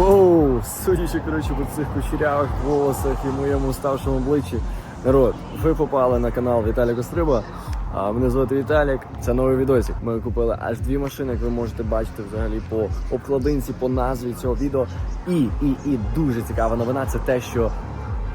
Оу, судячи, коротше, по цих кучерявих волосах і моєму ставшому обличчі. Народ, ви попали на канал Віталія Костриба. А мене звати Віталік. Це новий відосик. Ми купили аж дві машини, як ви можете бачити взагалі по обкладинці, по назві цього відео. І, і, і дуже цікава новина це те, що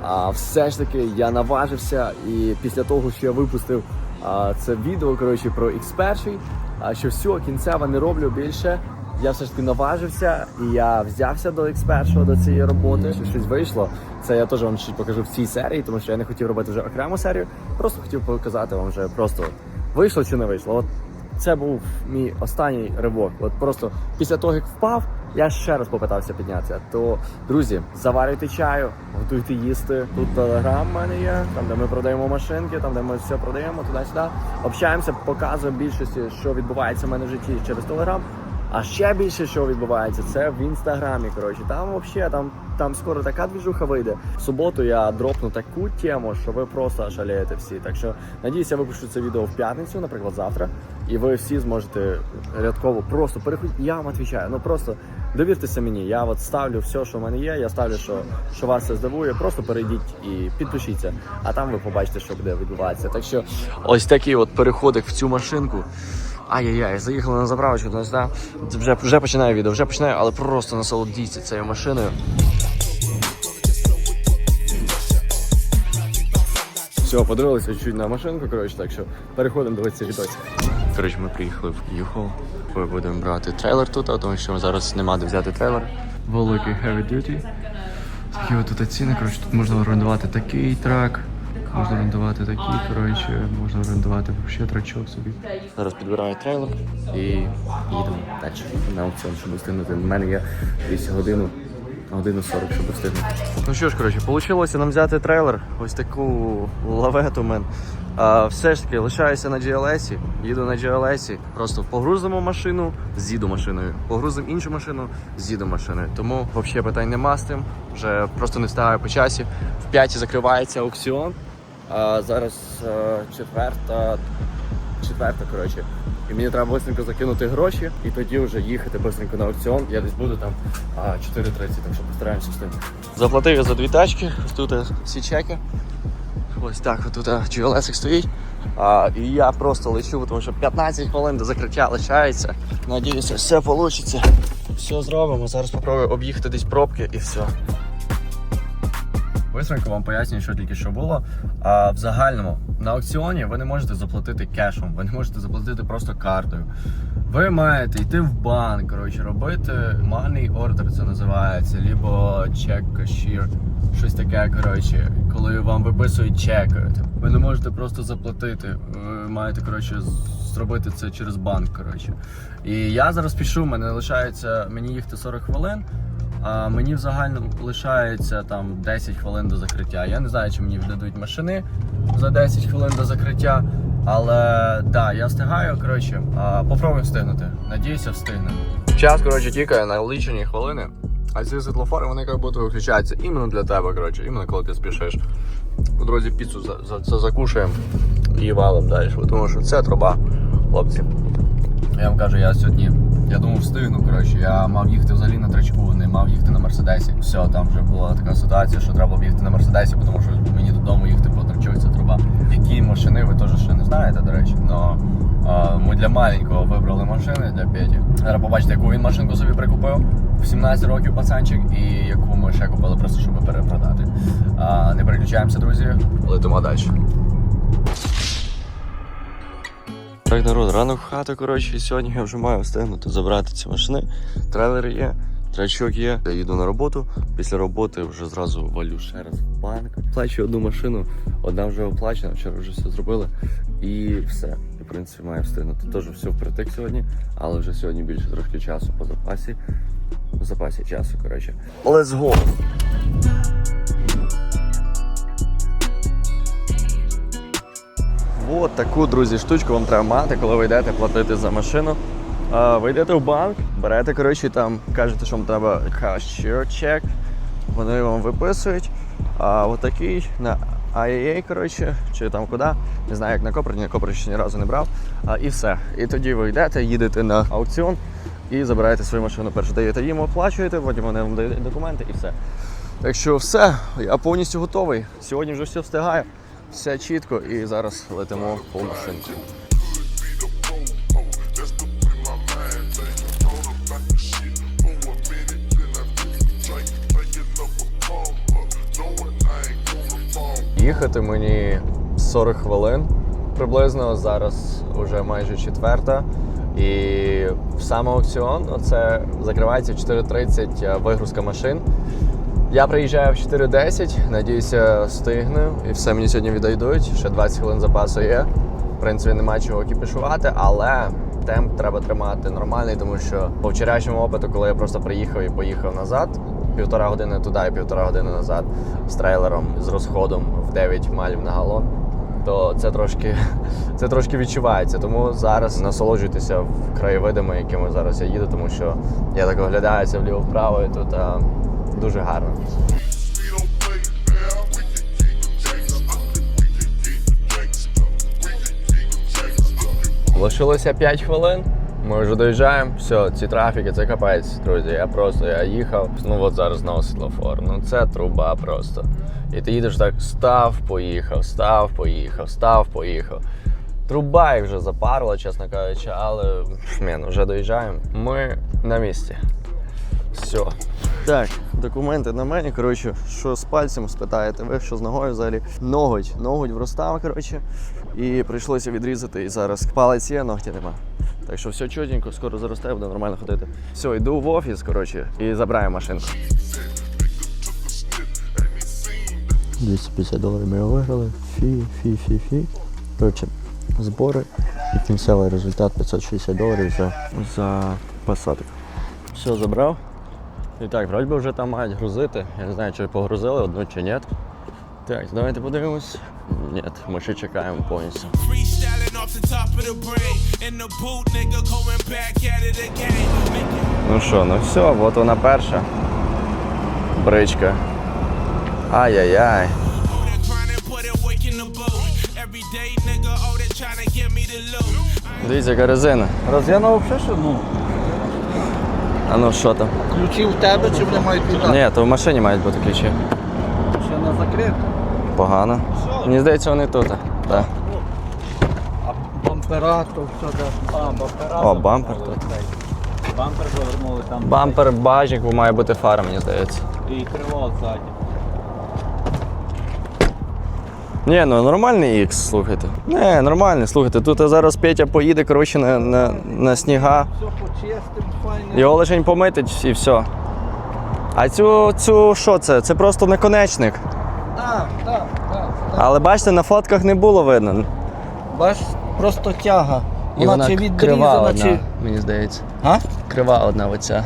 а, все ж таки я наважився, і після того, що я випустив а, це відео коротше, про X1, а що все, кінцева не роблю більше. Я все ж таки наважився і я взявся до X1, до цієї роботи. Що щось вийшло. Це я теж вам ще покажу в цій серії, тому що я не хотів робити вже окрему серію. Просто хотів показати вам вже просто вийшло чи не вийшло. От це був мій останній ривок. От просто після того, як впав, я ще раз попитався піднятися. То, друзі, заварюйте чаю, готуйте їсти. Тут телеграм в мене є, там де ми продаємо машинки, там де ми все продаємо, туди-сюди. Общаємося, показуємо більшості, що відбувається в мене в житті через телеграм. А ще більше, що відбувається, це в інстаграмі. Коротше, там взагалі там, там скоро така двіжуха вийде. В суботу я дропну таку тему, що ви просто шалієте всі. Так що надіюся, я випущу це відео в п'ятницю, наприклад, завтра, і ви всі зможете рядково просто переходити. Я вам відповідаю. Ну просто довіртеся мені. Я от ставлю все, що в мене є. Я ставлю, що, що вас це здивує. Просто перейдіть і підпишіться. А там ви побачите, що буде відбуватися. Так що ось такий от переходик в цю машинку. Ай-яй-яй, заїхали на заправочку, то да? вже, вже починаю відео, вже починаю, але просто насолодіться цією машиною. Все, подивилися чуть на машинку, коротше, так що переходимо дивитися відосик. Коротше, ми приїхали в Юхол. Ми будемо брати трейлер тут, тому що зараз нема де взяти трейлер. Великий heavy duty. Такі от тут ціни, коротше, тут можна орендувати такий трак. Можна орендувати такий, коротше, можна орендувати взагалі трачок собі. Зараз підбираю трейлер і їдемо далі на аукціон, щоб встигнути. У мене є десь годину, годину 40, щоб встигнути. Ну що ж, коротше, вийшло нам взяти трейлер, ось таку лавету мен. А, все ж таки лишаюся на GLS, їду на GLS, просто погрузимо машину, з'їду машиною, погрузимо іншу машину, з'їду машиною. Тому взагалі питань нема з тим. Вже просто не встигаю по часі. В п'яті закривається аукціон. А зараз е, четверта, четверта, коротше. І мені треба швидко закинути гроші і тоді вже їхати швидко на аукціон. Я десь буду там а, 4.30, так що постараємося встигнути. Заплатив я за дві тачки, тут е, всі чеки. Ось так тут GLS стоїть. А, і я просто лечу, тому що 15 хвилин до закриття лишається. Надіюся, все вийде. Все зробимо. Зараз спробую об'їхати десь пробки і все. Бистренько вам пояснюю, що тільки що було. А в загальному на аукціоні ви не можете заплатити кешем, ви не можете заплатити просто картою. Ви маєте йти в банк, коротше, робити money order, це називається, либо чек кашір, щось таке, коротше, коли вам виписують чек. Ви не можете просто заплатити. Ви маєте коротше, зробити це через банк. Коротше. І я зараз пішу, мене лишається мені їхати 40 хвилин. А мені в загальному лишається там 10 хвилин до закриття. Я не знаю, чи мені віддадуть машини за 10 хвилин до закриття. Але да, я встигаю. Коротше, а, попробуємо встигнути. Надіюся, встигнемо. Час, коротше, тікає на лічені хвилини. А ці світлофори вони як будто виключаються іменно для тебе, коротше, іменно коли ти спішиш. По дорозі піцу за, за, за закушаємо і валим далі. Тому що це труба, хлопці. Я вам кажу, я сьогодні, я думав, встигну. Коротше, я мав їхати взагалі на трачку, не мав їхати на мерседесі. Все, там вже була така ситуація, що треба було їхати на мерседесі, тому що мені додому їхати по трачок, це труба. Які машини ви теж ще не знаєте, до речі. Но ми для маленького вибрали машини для Петі. Зараз побачите, яку він машинку собі прикупив. В 17 років пацанчик, і яку ми ще купили просто, щоб перепродати. Не переключаємося, друзі. Летимо далі. Так, народ, ранок в хату, коротше, і сьогодні я вже маю встигнути забрати ці машини. Трейлери є, трачок є. Я їду на роботу. Після роботи вже зразу валю ще раз в банк. Плачу одну машину, одна вже оплачена, вчора вже все зробили. І все. І, в принципі, маю встигнути. Теж все впритик сьогодні, але вже сьогодні більше трошки часу по запасі. По запасі часу, коротше. Let's go! От таку, друзі, штучку вам треба мати, коли ви йдете платити за машину. Ви йдете в банк, берете, коротше, там кажете, що вам треба cashier чек. Вони вам виписують. А отакий на IAA, коротше, чи там куди. Не знаю, як на Коприні, на Копрі ще ні разу не брав. А, і все. І тоді ви йдете, їдете на аукціон і забираєте свою машину. Перше даєте їм, оплачуєте, потім вони вам дають документи і все. Так що все, я повністю готовий. Сьогодні вже все встигаю, все чітко і зараз летимо по машинці. Їхати мені 40 хвилин приблизно. Зараз вже майже четверта. І саме аукціон це закривається в 4.30 вигрузка машин. Я приїжджаю в 4.10, надіюся, встигну. І все мені сьогодні відійдуть. Ще 20 хвилин запасу є. В принципі, немає чого кіпішувати, але темп треба тримати нормальний, тому що по вчорашньому опиту, коли я просто приїхав і поїхав назад, півтора години туди і півтора години назад з трейлером з розходом в 9 майлів на галон, то це трошки, це трошки відчувається. Тому зараз насолоджуйтеся краєвидами, якими зараз я їду, тому що я так оглядаюся вліво-вправо і тут дуже гарно. Лишилося 5 хвилин. Ми вже доїжджаємо. Все, ці трафіки, це капець, друзі. Я просто я їхав. Ну от зараз знову світлофор. Ну це труба просто. І ти їдеш так, став, поїхав, став, поїхав, став, поїхав. Труба їх вже запарила, чесно кажучи, але мен, вже доїжджаємо. Ми на місці. Все. Так, документи на мені. Коротше, що з пальцем спитаєте, ви що з ногою взагалі? Ноготь, ноготь вростав, коротше. І прийшлося відрізати. І зараз палець є, ногті нема. Так що все чотенько, скоро заросте, буде нормально ходити. Все, йду в офіс, коротше, і забираю машинку. 250 доларів ми виграли. Фі, фі, фі, фі. Коротше, збори і кінцевий результат 560 доларів за, за посадку. Все забрав. І так, вроді би вже там мають грузити. Я не знаю, чи погрузили одну чи ні. Так, давайте подивимось. Ні, ми ще чекаємо повністю. Ну що, ну все, от вона перша. Бричка. Ай-яй-яй. oh. Дивіться, яка резина. Роз'яна взагалі що ну? А ну що там? Ключі в тебе чи вони мають туди? Ні, то в машині мають бути ключі. Ще не закрито. Погано. Мені здається, вони тут. Так. А бампера то все де. А, бампера. О, бампер тут. Бампер повернули там Бампер, бажник, бо має бути фара, мені здається. і криво ззаді. Ні, ну нормальний X, слухайте. Не, нормальний, слухайте. Тут зараз Петя поїде, коротше, на, на, на сніга. Його лише помитить і все. А цю, цю що це? Це просто наконечник. Так, так, так. Але бачите, на фотках не було видно. Бач, просто тяга. Вона, чи відрізана, чи. мені здається. А? Крива одна оця.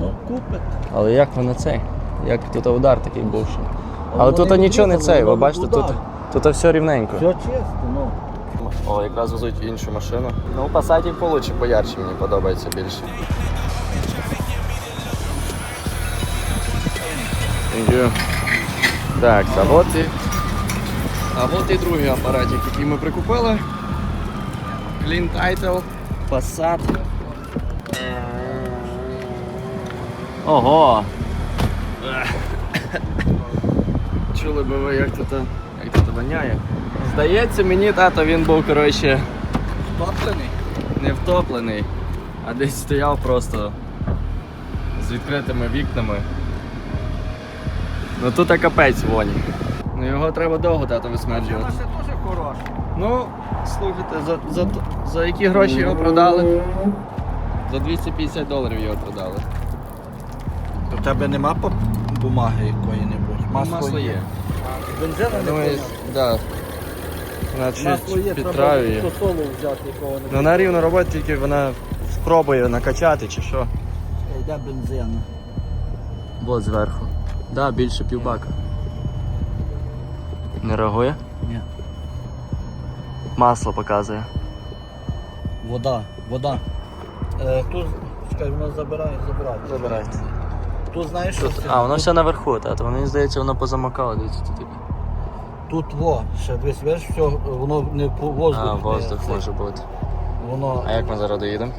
Ну, купить. Але як вона цей? Як тут удар такий був. ще. Але тут нічого не цей, ви бачите, тут, тут все рівненько. Все чисто, ну. О, якраз везуть іншу машину. Ну, Passat получше, поярче, мені подобається більше. Так, а от і. А от і другий апаратик, який ми прикупили. Clean Title, Passat. Ого! Чули би ви, як тут, як тут воняє. Здається, мені тато він був, коротше, Топлений. не втоплений, а десь стояв просто з відкритими вікнами. Ну тут капець воні. Ну його треба довго тато висмерджувати. Це теж хороше. Ну, слухайте, за, за, за які гроші його продали? За 250 доларів його продали. У тебе нема бумаги якої-небудь? Масло є. Бензина не Думаю, було. да. Значить, Масло є, треба підтравлює. до солу взяти якого-небудь. Ну на рівно робить, тільки вона спробує накачати чи що. Йде бензин. Вот зверху. Да, більше півбака. Не реагує? Ні. Масло показує. Вода, вода. Е, тут, чекай, воно забирає, забирає. Забирайте. Тут знаєш, що це? А, воно все наверху, тато. Мені здається, воно позамокало, дивіться тут. таке. Тут во, ще дивись, бачиш, все, воно не по воздуху. А, не воздух це. може бути. Воно. А як ми зараз доїдемо?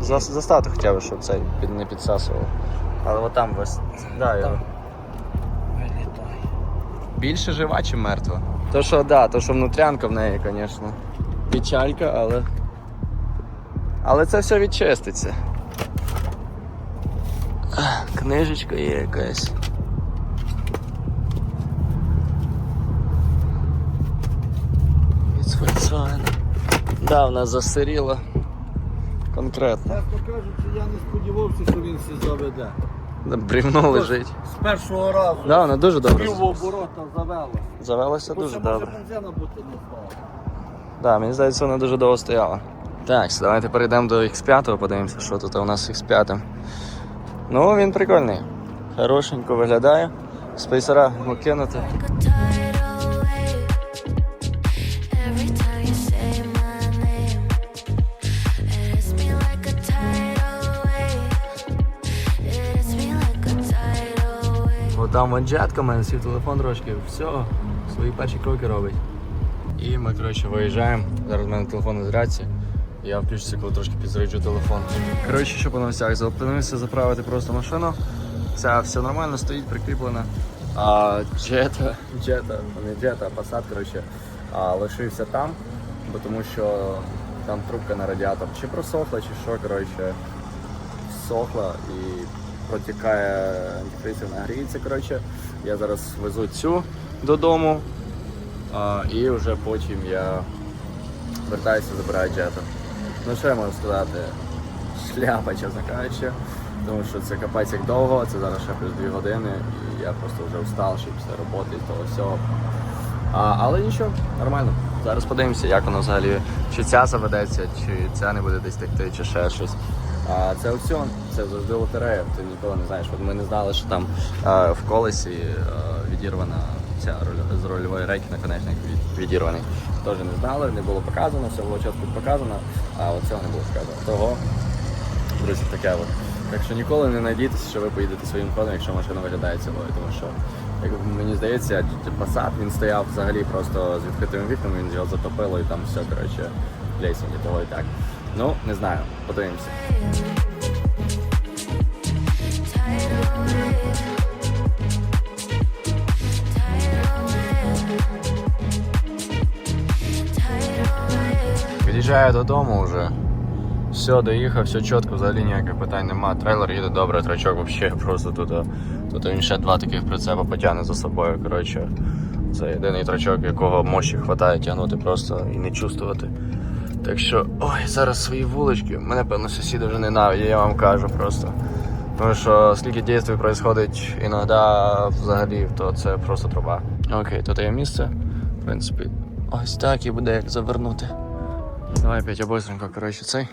За- Заставте хоча б, щоб цей під, не підсасував. Але от там весь. Да, його. Вилітає. Більше жива чи мертва? То що, да, то що внутрянка в неї, звісно. Печалька, але. Але це все відчиститься. Книжечка є якась. Від Volkswagen. Да, вона засиріла. Конкретно. Чесно кажучи, я не сподівався, що він все заведе. Брівно лежить. З першого разу. Да, вона дуже добре. Пів оборота. Завелася Бо дуже добре. бензина бути не знаю. Да, мені здається, вона дуже довго стояла. Так, давайте перейдемо до X5, подивимося, що тут у нас з X5. Ну, він прикольний. Хорошенько виглядає. Спейсера кинути. там манжетка, у мене свій телефон трошки. Все, свої перші кроки робить. І ми, коротше, виїжджаємо. Зараз в мене телефон із рації. Я включуся, коли трошки підзаряджу телефон. Коротше, що по новостях? Зупинився заправити просто машину. Ця все нормально, стоїть, прикріплена. А джета, джета, не джета, а посад, коротше, а, лишився там, бо тому що там трубка на радіатор чи просохла, чи що, коротше, всохла і протікає антифризів, нагріється. Коротше. Я зараз везу цю додому а, і вже потім я вертаюся, забираю джета. Ну що я можу сказати? Шляпа, чесно кажучи. Тому що це капець як довго, це зараз ще плюс 2 години, і я просто вже встав, ще після роботи і того всього. А, але нічого, нормально. Зараз подивимося, як воно взагалі, чи ця заведеться, чи ця не буде десь текти, чи ще щось. А це аукціон, це завжди лотерея, ти ніколи не знаєш. От ми не знали, що там а, в колесі а, відірвана ця руль, з рульової рейки наконечник від, відірваний. Теж не знали, не було показано, все було чітко показано, а от цього не було показано. Того, друзі, таке от. Так що ніколи не надійтеся, що ви поїдете своїм ходом, якщо машина виглядає цілою, тому що, як мені здається, Passat він стояв взагалі просто з відкритими вікнами, він його затопило і там все, коротше, лесіння того і так. Ну, не знаю, подивимося. Wave. Під'їжджаю додому вже. Все, доїхав, все чітко, взагалі ніяких питань нема. Трейлер їде добре, трачок взагалі просто тут. Тут він ще два таких прицепа потягне за собою. Коротше, це єдиний трачок, якого мощі вистачає тягнути просто і не чувствувати. Так що, ой, зараз свої вулички. Мене, певно, сусіди вже ненавидять, я вам кажу просто. Тому що скільки дій відбувається іноді взагалі, то це просто труба. Окей, тут є місце. В принципі, ось так і буде як завернути. Давай Петя, быстренько, коротше, цей.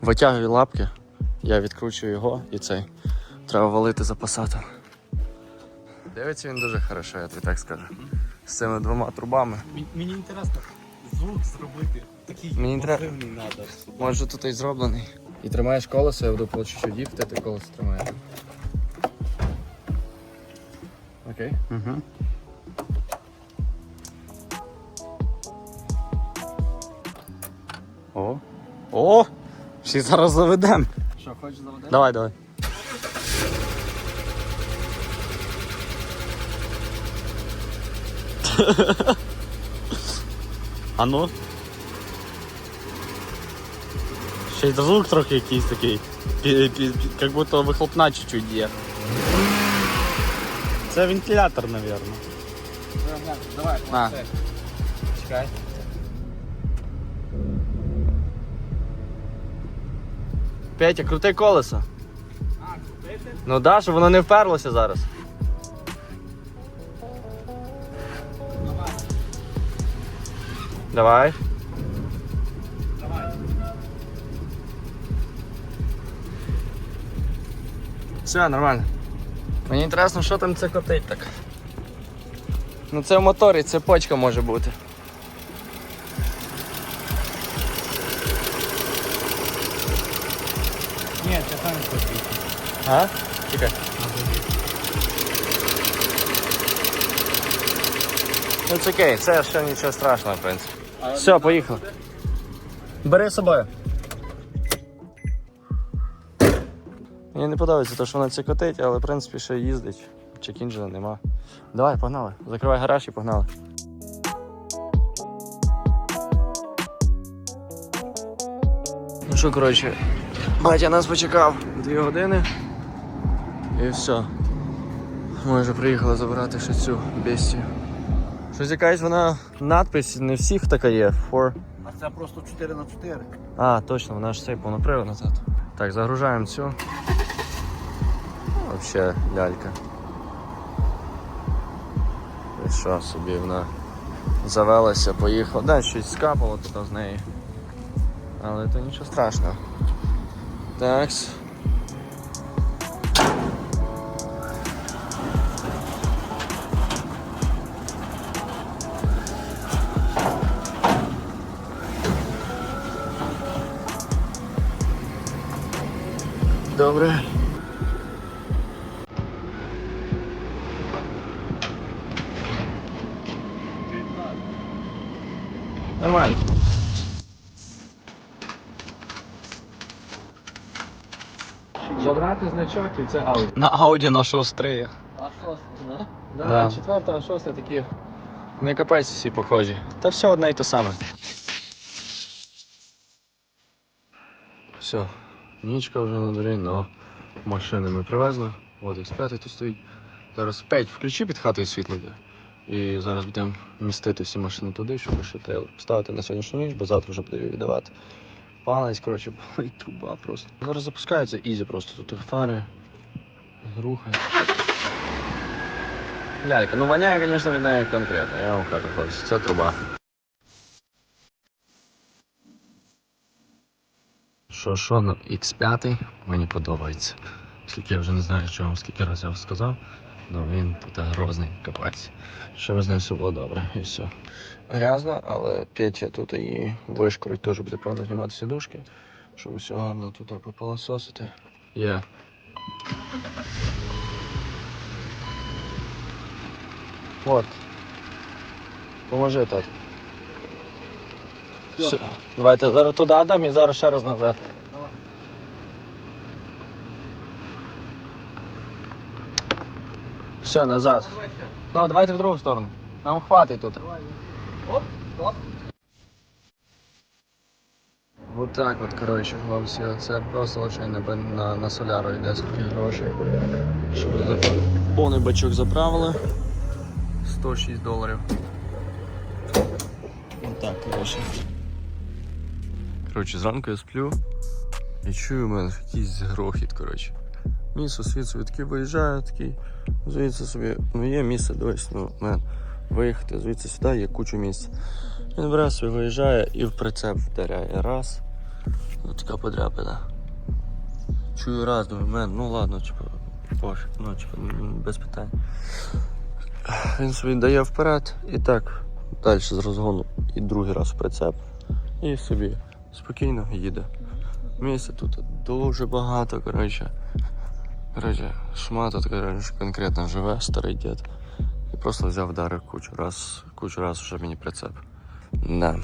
Витягую лапки, я відкручую його і цей. Треба валити за пасатом. Дивиться він дуже хорошо, я тобі так скажу. З цими двома трубами. Мені інтересно звук зробити. Такий Мені треба- Може тут і зроблений. І тримаєш колесо, я буду по чуть-чуть їхати, ти колесо тримаєш. Окей. Угу. О! Всі зараз заведемо. Що, хочеш заводити? Давай, давай. А ну. Ще й звук трохи якийсь такий. Пі- пі- пі- Як будто вихлопна чуть-чуть є. Це вентилятор, мабуть. Давай, А. це. Чекай. Петя, крути колесо. Ну да, щоб воно не вперлося зараз. Давай. Все, нормально. Мені інтересно, що там це котить так. Ну це в моторі, цепочка може бути. Ні, це там копійки. А? Чекай. Ну це окей, це ще нічого страшного, в принципі. Все, поїхали. Бери з собою. Мені не подобається те, що вона цікотить, але в принципі ще їздить. Чекінджена нема. Давай, погнали. Закривай гараж і погнали. Ну що, коротше, батя нас почекав дві години. І все. Ми вже приїхали забирати ще цю бестію. Щось якась вона надпись, не всіх така є. For... А це просто 4 на 4. А, точно, вона ж цей повнопривод назад. Так, загружаємо цю. Вообще лялька. І що собі вона завелася, поїхала. Да, щось скапало тут з неї. Але то нічого страшного. Такс. Добре. Нормально. Забрати значок і це Audi. На Ауді нашого стрия. А шоста, да? Да, Да. четверта, а шоста такі. Не капець всі похожі. Та все одне і те саме. Все, нічка вже на дворі, но машини ми привезли. От X5 тут стоїть. Зараз 5 включи під хатою світло. І зараз будемо містити всі машини туди, щоб ще ставити на сьогоднішню ніч, бо завтра вже буде віддавати. Палець, коротше, болить труба просто. Зараз запускається ізі просто тут фари, рухи. Лялька, ну воняє, звісно, від неї конкретно, я вам кажу, хлопці, це труба. Що, що, ну, X5 мені подобається. Скільки я вже не знаю, що вам скільки разів я сказав, але він тут грозний капець. Щоб з ним все було добре і все. Грязно, але Петя тут і вишкорить теж буде правда знімати сідушки, щоб все гарно тут попилососити. Є. От. Поможи, тат. Все. Давайте зараз туди дам і зараз ще раз назад. Все, назад. Ну, давайте в другу сторону. Нам хватить тут. Оп, оп. Вот так от, хлопці, це просто лише на, на, соляру йде скільки грошей. Щоб. Повний бачок заправили. 106 доларів. Вот так, коротше. Коротше, зранку я сплю і чую у мене якийсь грохіт, коротше. Мій сусід такий виїжджає, такий, звідси собі, ну є місце, десь, ну, мен, виїхати звідси сюди, є кучу місць. Він бере собі виїжджає і в прицеп вдаряє. Раз. Ну, така подряпина. Чую раз, думаю, мен, ну ладно, типу, пофіг, ну, типу, без питань. Він собі дає вперед і так, далі з розгону і другий раз в прицеп. І собі спокійно їде. Місця тут дуже багато, коротше. Коротше, шмат тут, конкретно живе, старий дід. І просто взяв вдарив кучу раз, кучу раз вже мені прицеп. Да,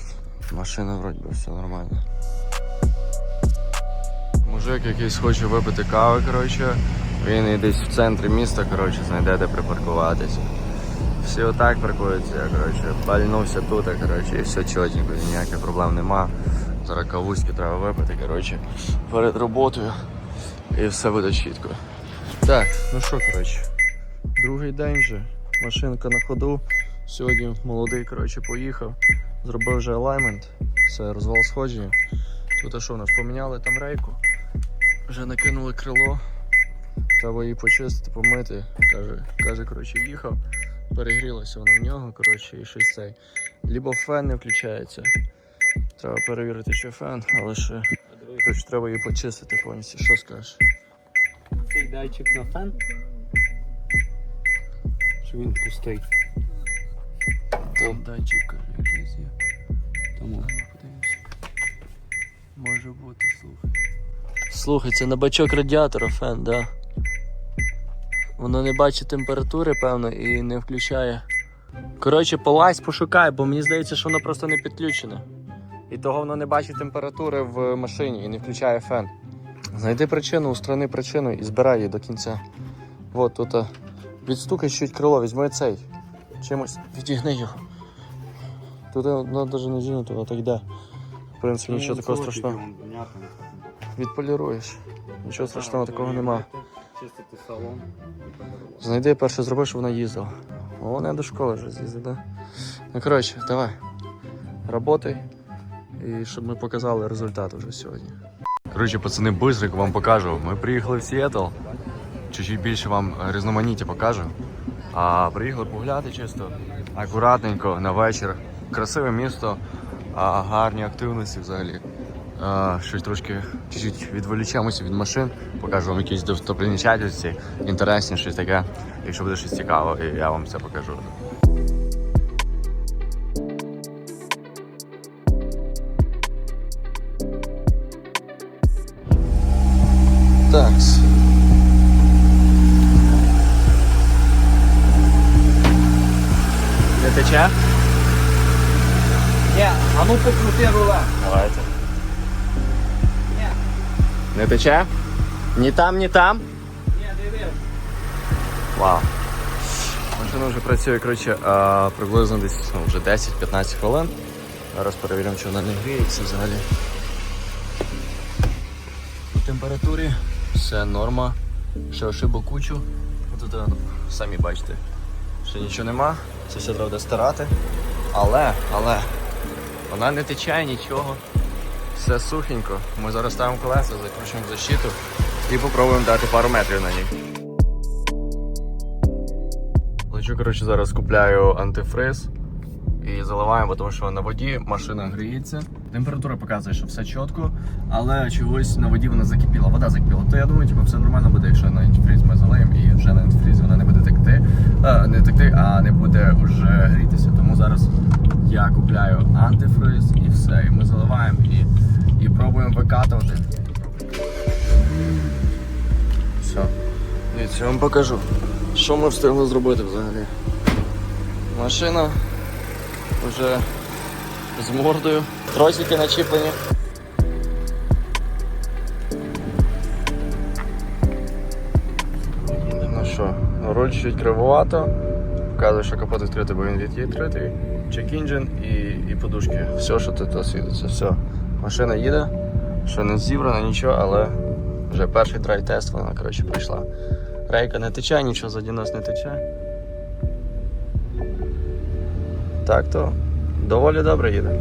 машина вроді би все нормально. Мужик якийсь хоче випити кави, коротше. Він і десь в центрі міста, коротше, знайде де припаркуватися. Всі отак паркуються, коротше, пальнувся тут, коротше, і все чотенько, ніяких проблем нема. Зараз кавуськи треба випити, коротше, перед роботою. І все буде чітко. Так, ну що, коротше, другий день вже, машинка на ходу. Сьогодні молодий, коротше, поїхав, зробив вже алаймент, все, розвал сходження. Тут а що у нас поміняли там рейку, вже накинули крило, треба її почистити, помити. Каже, каже, коротше, їхав, перегрілося воно в нього, коротше, і щось цей. Лібо фен не включається. Треба перевірити, що фен, але ще коротше, треба її почистити повністю. Що скажеш? Цей на фен. Що він пустий. Там датчик якийсь є. Тому. Подивимося. Може бути, слухай. Слухай, це на бачок радіатора фен, да. Воно не бачить температури, певно, і не включає. Коротше, полазь, пошукай, бо мені здається, що воно просто не підключене. І того воно не бачить температури в машині і не включає фен. Знайди причину, устрани причину і збирай її до кінця. От тут а, відстукай чуть крило, візьми цей. Чимось відігни його. Тут навіть не зігнуто, воно так йде. В принципі, нічого такого страшного. Відполіруєш. Нічого страшного такого нема. Чистити салон. Знайди перше зроби, щоб вона їздила. О, вона до школи вже з'їздить, да? Ну коротше, давай. Работай. І щоб ми показали результат вже сьогодні. Коротше, пацани, бистрик вам покажу. Ми приїхали в Сіетл. Чуть-чуть більше вам різноманіття покажу. А приїхали погуляти чисто, акуратненько на вечір. Красиве місто, а, гарні активності взагалі. А, щось трошки чуть-чуть відволічемося від машин, покажу вам якісь достопримічательності, інтересні, щось таке. Якщо буде щось цікаве, я вам це покажу. Не? Ні, а ну покрути рула. Давайте. Ні. Не тече? Ні там, ні там. Ні, диви. Вау. Машина вже працює, коротше, а, приблизно десь ну, вже 10-15 хвилин. Зараз перевіримо, чи вона не гріється взагалі. По температурі все норма. Ще ошибок кучу. Тут самі бачите, ще нічого нема. Це все треба стирати. Але, але, вона не тече нічого. Все сухенько. Ми зараз ставимо колеса, закручуємо защиту і попробуємо дати пару метрів на ній. Лечу, коротше, зараз купляю антифриз і заливаємо, тому що на воді машина гріється. Температура показує, що все чітко, але чогось на воді вона закипіла, вода закипіла. То я думаю, типу, все нормально буде, якщо на антифриз ми залиємо і вже на антифрізі вона не буде текти, а, не текти, а не буде вже грітися. Тому зараз я купляю антифриз і все. І ми заливаємо і, і пробуємо викатувати. Все. Дивіться, я вам покажу, що ми встигли зробити взагалі. Машина вже з мордою, тросики начіплені. Ну що, руль чуть кривувато. Показує, що капот відкритий, бо він відкритий. Чек інжин і, і подушки. Все, що тут світиться, все. Машина їде, ще не зібрана, нічого, але вже перший драйв-тест вона коротше, прийшла. Рейка не тече, нічого заді нас не тече. Так то доволі добре їде.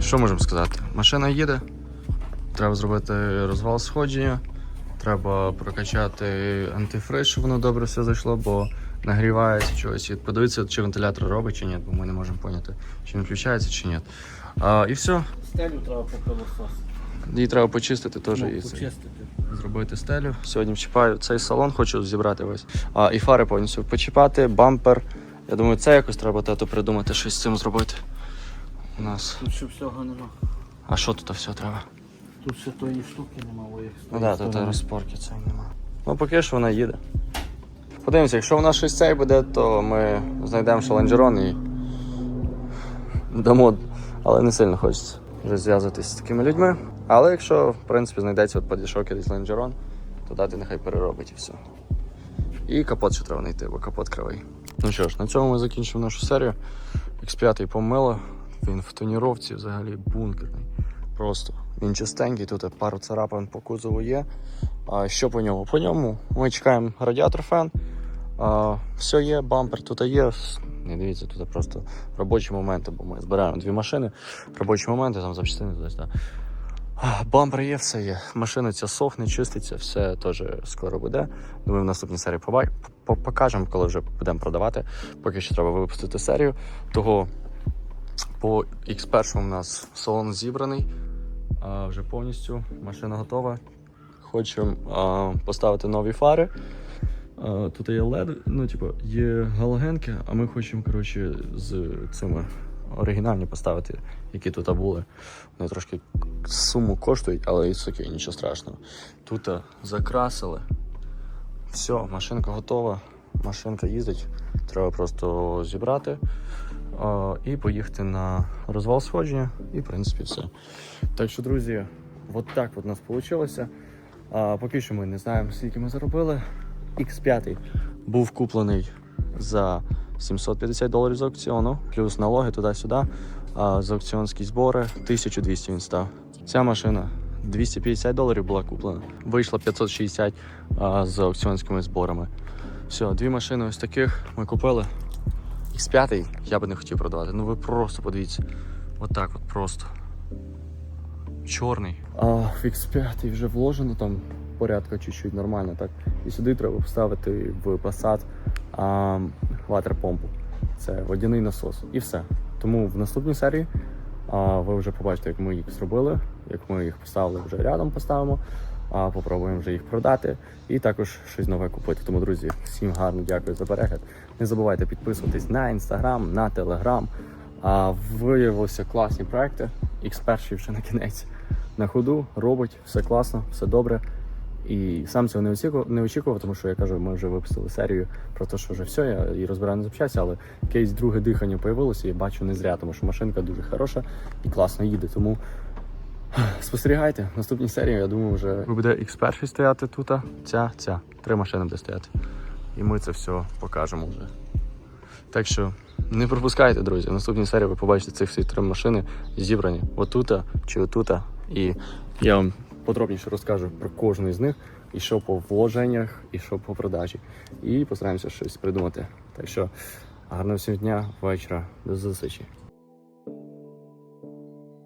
Що можемо сказати? Машина їде. Треба зробити розвал сходження. Треба прокачати антифриз, щоб воно добре все зайшло, бо нагрівається чогось. І подивитися, чи вентилятор робить чи ні, бо ми не можемо поняти, чи він включається чи ні. А, і все. Стелю треба по пилосос. Її треба почистити теж. Ну, почистити. Зробити стелю. Сьогодні вчіпаю цей салон, хочу зібрати весь. А, і фари повністю почіпати, бампер. Я думаю, це якось треба тато придумати, щось з цим зробити. У нас. Тут ще всього нема. А що тут все треба? Тут ще тої штуки нема, бо їх Ну так, тут розпорки це нема. Ну поки що вона їде. Подивимося, якщо в нас щось цей буде, то ми знайдемо шаланджерон і дамо, але не сильно хочеться вже зв'язатися з такими людьми. Але якщо, в принципі, знайдеться от падішок якийсь ланджерон, то дати нехай переробить і все. І капот ще треба знайти, бо капот кривий. Ну що ж, на цьому ми закінчимо нашу серію. X5 помило. Він в тоніровці взагалі бункерний. Просто він чистенький, тут пару царапин по кузову є. А що по ньому? По ньому ми чекаємо радіатор фен. А, все є, бампер тут є. Не дивіться, тут просто робочі моменти, бо ми збираємо дві машини. Робочі моменти, там запчастини десь. Бампер є, все є. Машина ця сохне, чиститься, все теж скоро буде. Думаю, в наступній серії покажемо, коли вже будемо продавати. Поки що треба випустити серію. Того по X1 у нас салон зібраний. А, вже повністю машина готова. Хочемо поставити нові фари. А, тут є LED, ну, типу, є галогенки, а ми хочемо коротше, з цими оригінальні поставити, які тут були. Вони трошки суму коштують, але і окей, нічого страшного. Тут закрасили. Все, машинка готова, машинка їздить. Треба просто зібрати а, і поїхати на розвал сходження, і в принципі все. Так що, друзі, от так от у нас вийшло. А, поки що ми не знаємо, скільки ми заробили. X5 був куплений за 750 доларів з аукціону, плюс налоги туди-сюди. А за аукціонські збори 1200 він став. Ця машина 250 доларів була куплена. Вийшла 560 а, з аукціонськими зборами. Все, дві машини ось таких ми купили. X5 я би не хотів продавати. Ну ви просто подивіться. Отак от просто. Чорний. А в X5 вже вложено там порядка чуть-чуть нормально, так. І сюди треба поставити в Passat ватерпомпу. Це водяний насос. І все. Тому в наступній серії а, ви вже побачите, як ми їх зробили, як ми їх поставили вже рядом, поставимо. А попробуємо вже їх продати і також щось нове купити. Тому, друзі, всім гарно дякую за перегляд. Не забувайте підписуватись на інстаграм, на телеграм. А виявилися класні проекти. X1 вже на кінець на ходу робить, все класно, все добре. І сам цього не очікував, не очікував, тому що я кажу, ми вже випустили серію про те, що вже все, я і розбираю не запчасті, але якесь друге дихання появилося і бачу не зря, тому що машинка дуже хороша і класно їде. Тому спостерігайте. В наступній серії, я думаю, вже буде X1 стояти тут, ця, ця. Три машини буде стояти. І ми це все покажемо вже. Так що не пропускайте, друзі. В наступній серії ви побачите цих всі три машини зібрані отута чи отута. І я вам подробніше розкажу про кожну з них, і що по вложеннях, і що по продажі. І постараємося щось придумати. Так що гарного всім дня, вечора, до зустрічі.